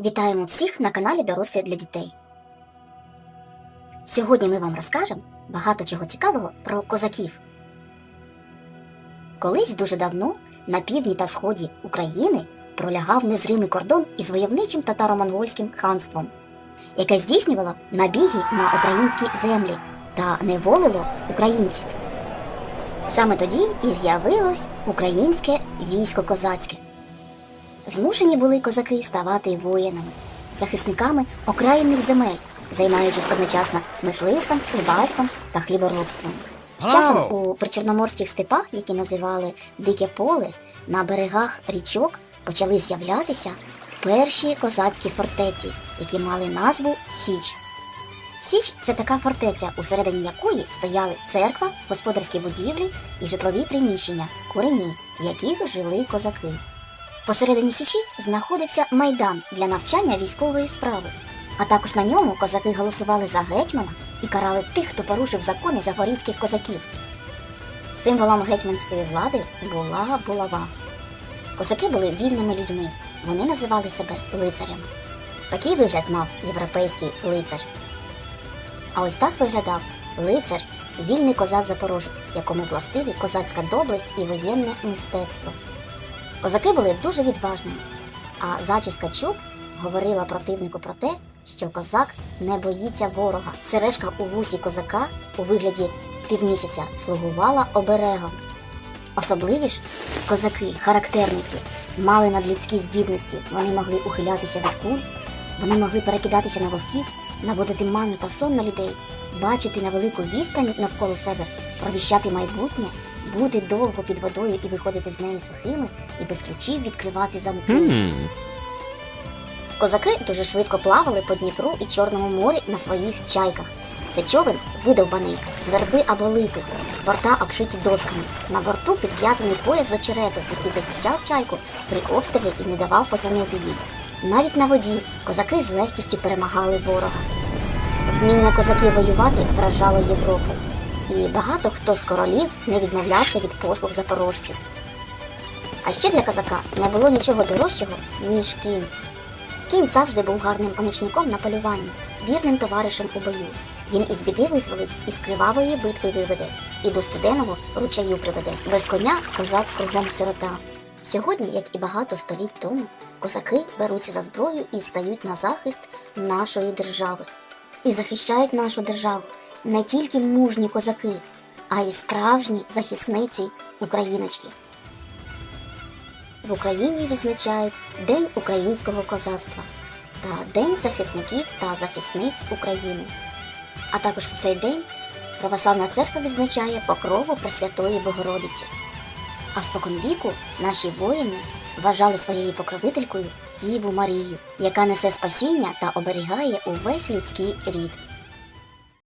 Вітаємо всіх на каналі Дорослі для дітей. Сьогодні ми вам розкажемо багато чого цікавого про козаків. Колись дуже давно на півдні та сході України пролягав незримий кордон із войовничим татаро-монгольським ханством, яке здійснювало набіги на українські землі та неволило українців. Саме тоді і з'явилось українське військо козацьке. Змушені були козаки ставати воїнами, захисниками окраїнних земель, займаючись одночасно мисливством, рибальством та хліборобством. З часом у причорноморських степах, які називали Дике поле, на берегах річок почали з'являтися перші козацькі фортеці, які мали назву Січ. Січ це така фортеця, усередині якої стояли церква, господарські будівлі і житлові приміщення, курені, в яких жили козаки. Посередині Січі знаходився майдан для навчання військової справи. А також на ньому козаки голосували за гетьмана і карали тих, хто порушив закони запорізьких козаків. Символом гетьманської влади була булава. Козаки були вільними людьми, вони називали себе лицарями. Такий вигляд мав європейський лицар. А ось так виглядав лицар, вільний козак-запорожець, якому властиві козацька доблесть і воєнне мистецтво. Козаки були дуже відважними, а зачіска чуб говорила противнику про те, що козак не боїться ворога. Сережка у вусі козака у вигляді півмісяця слугувала оберегом. Особливі ж козаки, характерники, мали надлюдські здібності. Вони могли ухилятися від куль, вони могли перекидатися на вовків, наводити ману та сон на людей, бачити на велику відстань навколо себе, провіщати майбутнє, бути довго під водою і виходити з неї сухими і без ключів відкривати замки. Хм. Козаки дуже швидко плавали по Дніпру і Чорному морі на своїх чайках. Це човен видовбаний з верби або липи, борта обшиті дошками. На борту підв'язаний пояс з очерету, який захищав чайку при обстрілі і не давав потягнути їй. Навіть на воді козаки з легкістю перемагали ворога. Вміння козаків воювати вражало Європу, і багато хто з королів не відмовлявся від послуг запорожців. А ще для козака не було нічого дорожчого, ніж кінь. Кінь завжди був гарним помічником на полюванні, вірним товаришем у бою. Він із біди визволить, із кривавої битви виведе, і до студеного ручаю приведе. Без коня козак кругом сирота. Сьогодні, як і багато століть тому, козаки беруться за зброю і встають на захист нашої держави. І захищають нашу державу не тільки мужні козаки, а й справжні захисниці україночки. В Україні відзначають День українського козацтва та День захисників та захисниць України. А також у цей день Православна церква відзначає покрову Пресвятої Богородиці. А споконвіку наші воїни вважали своєю покровителькою Діву Марію, яка несе спасіння та оберігає увесь людський рід.